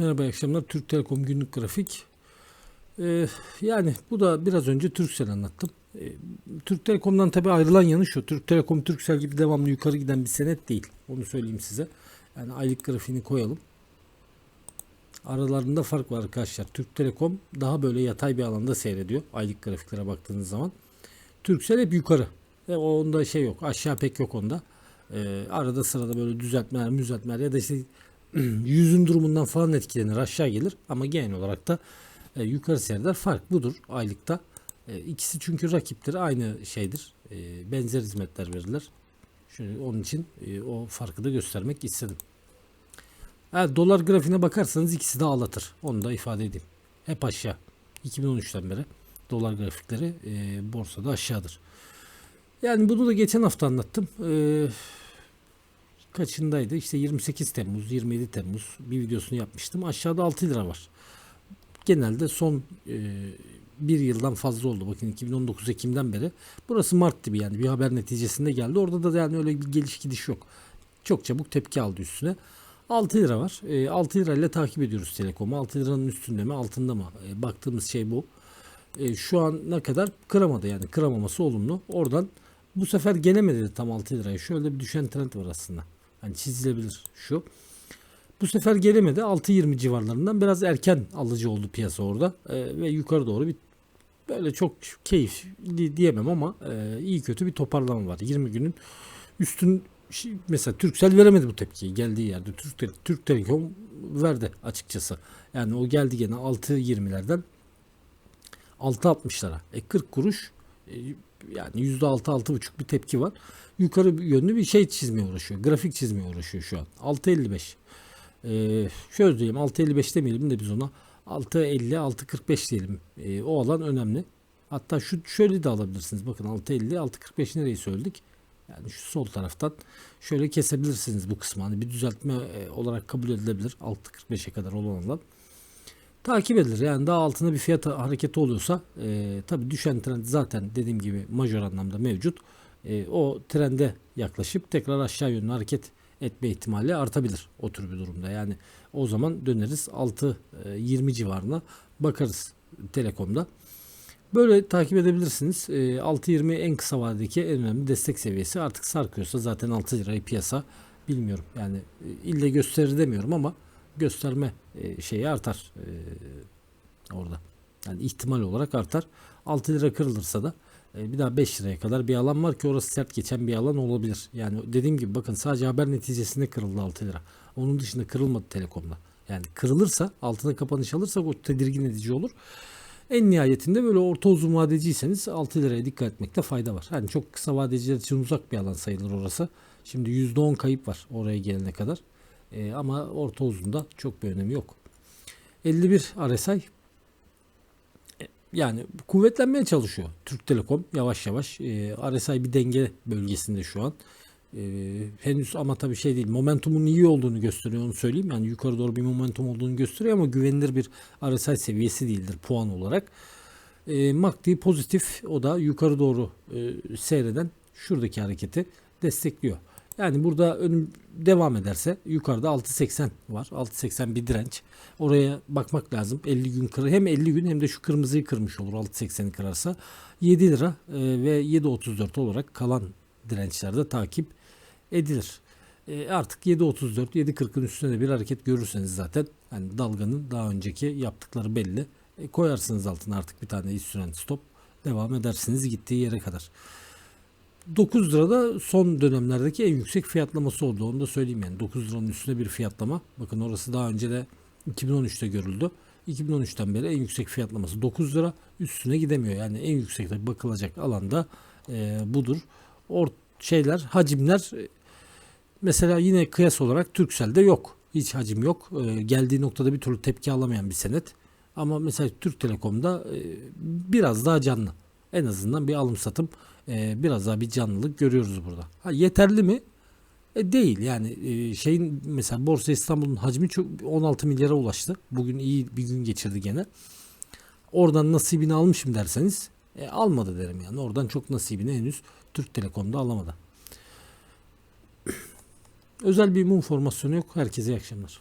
Merhaba akşamlar. Türk Telekom günlük grafik. Ee, yani bu da biraz önce Turkcell anlattım. Ee, Türk Telekom'dan tabii ayrılan yanı şu. Türk Telekom Turkcell gibi devamlı yukarı giden bir senet değil. Onu söyleyeyim size. Yani aylık grafiğini koyalım. Aralarında fark var arkadaşlar. Türk Telekom daha böyle yatay bir alanda seyrediyor. Aylık grafiklere baktığınız zaman. Turkcell hep yukarı. E, onda şey yok. Aşağı pek yok onda. Ee, arada sırada böyle düzeltmeler, müzeltmeler ya da işte yüzün durumundan falan etkilenir aşağı gelir ama genel olarak da e, yukarı seyreder. Fark budur aylıkta. E, ikisi çünkü rakipleri aynı şeydir. E, benzer hizmetler verirler. Şöyle onun için e, o farkı da göstermek istedim. Ha, dolar grafiğine bakarsanız ikisi de ağlatır. Onu da ifade edeyim. Hep aşağı. 2013'ten beri dolar grafikleri e, borsada aşağıdır. Yani bunu da geçen hafta anlattım. E, kaçındaydı? İşte 28 Temmuz, 27 Temmuz bir videosunu yapmıştım. Aşağıda 6 lira var. Genelde son e, bir yıldan fazla oldu. Bakın 2019 Ekim'den beri. Burası Mart gibi yani bir haber neticesinde geldi. Orada da yani öyle bir geliş gidiş yok. Çok çabuk tepki aldı üstüne. 6 lira var. E, 6 lirayla takip ediyoruz Telekom'u. 6 liranın üstünde mi altında mı? E, baktığımız şey bu. E, şu an ne kadar kıramadı yani kıramaması olumlu. Oradan bu sefer gelemedi tam 6 liraya. Şöyle bir düşen trend var aslında. Hani çizilebilir şu. Bu sefer gelemedi. 6.20 civarlarından biraz erken alıcı oldu piyasa orada. Ee, ve yukarı doğru bir böyle çok keyifli diyemem ama e, iyi kötü bir toparlama var. 20 günün üstün mesela Turkcell veremedi bu tepkiyi geldiği yerde. Türk, Türk Telekom verdi açıkçası. Yani o geldi gene 6.20'lerden 6.60'lara. E 40 kuruş e, yani %6-6,5 bir tepki var. Yukarı yönlü bir şey çizmeye uğraşıyor. Grafik çizmeye uğraşıyor şu an. 6.55. Ee, şöyle diyelim 6.55 demeyelim de biz ona 6.50 6.45 diyelim. Ee, o alan önemli. Hatta şu şöyle de alabilirsiniz. Bakın 6.50 6.45 nereyi söyledik? Yani şu sol taraftan şöyle kesebilirsiniz bu kısmı. Hani bir düzeltme e, olarak kabul edilebilir. 6.45'e kadar olan alan takip edilir. Yani daha altında bir fiyat hareketi oluyorsa e, tabi düşen trend zaten dediğim gibi majör anlamda mevcut. E, o trende yaklaşıp tekrar aşağı yönlü hareket etme ihtimali artabilir o tür bir durumda. Yani o zaman döneriz 6-20 civarına bakarız Telekom'da. Böyle takip edebilirsiniz. E, 6.20 en kısa vadedeki en önemli destek seviyesi. Artık sarkıyorsa zaten 6 lirayı piyasa bilmiyorum. Yani e, ille gösterir demiyorum ama gösterme e, şeyi artar e, orada. Yani ihtimal olarak artar. 6 lira kırılırsa da e, bir daha 5 liraya kadar bir alan var ki orası sert geçen bir alan olabilir. Yani dediğim gibi bakın sadece haber neticesinde kırıldı 6 lira. Onun dışında kırılmadı Telekom'da. Yani kırılırsa altına kapanış alırsak o tedirgin edici olur. En nihayetinde böyle orta uzun vadeciyseniz 6 liraya dikkat etmekte fayda var. Yani çok kısa vadeciler için uzak bir alan sayılır orası. Şimdi %10 kayıp var oraya gelene kadar. E, ama orta uzunda çok bir önemi yok. 51 RSI e, yani kuvvetlenmeye çalışıyor Türk Telekom yavaş yavaş. E, RSI bir denge bölgesinde şu an. E, henüz ama tabii şey değil. Momentumun iyi olduğunu gösteriyor onu söyleyeyim. Yani yukarı doğru bir momentum olduğunu gösteriyor ama güvenilir bir RSI seviyesi değildir puan olarak. E, MACD pozitif o da yukarı doğru e, seyreden şuradaki hareketi destekliyor. Yani burada önüm devam ederse yukarıda 6.80 var. 6.80 bir direnç. Oraya bakmak lazım. 50 gün kır hem 50 gün hem de şu kırmızıyı kırmış olur 6.80'i kırarsa. 7 lira e, ve 7.34 olarak kalan dirençlerde takip edilir. E, artık 7.34 7.40'ın üstünde de bir hareket görürseniz zaten hani dalganın daha önceki yaptıkları belli. E, koyarsınız altına artık bir tane iş süren stop. Devam edersiniz gittiği yere kadar. 9 lirada son dönemlerdeki en yüksek fiyatlaması oldu. Onu da söyleyeyim yani 9 liranın üstünde bir fiyatlama. Bakın orası daha önce de 2013'te görüldü. 2013'ten beri en yüksek fiyatlaması 9 lira üstüne gidemiyor. Yani en yüksekte bakılacak alanda e, budur. Or şeyler hacimler e, mesela yine kıyas olarak Turkcell'de yok. Hiç hacim yok. E, geldiği noktada bir türlü tepki alamayan bir senet. Ama mesela Türk Telekom'da e, biraz daha canlı. En azından bir alım satım e, biraz daha bir canlılık görüyoruz burada. Ha, yeterli mi? E, değil yani e, şeyin mesela Borsa İstanbul'un hacmi çok 16 milyara ulaştı. Bugün iyi bir gün geçirdi gene. Oradan nasibini almışım derseniz e, almadı derim yani. Oradan çok nasibini henüz Türk Telekom'da alamadı. Özel bir mum formasyonu yok. Herkese iyi akşamlar.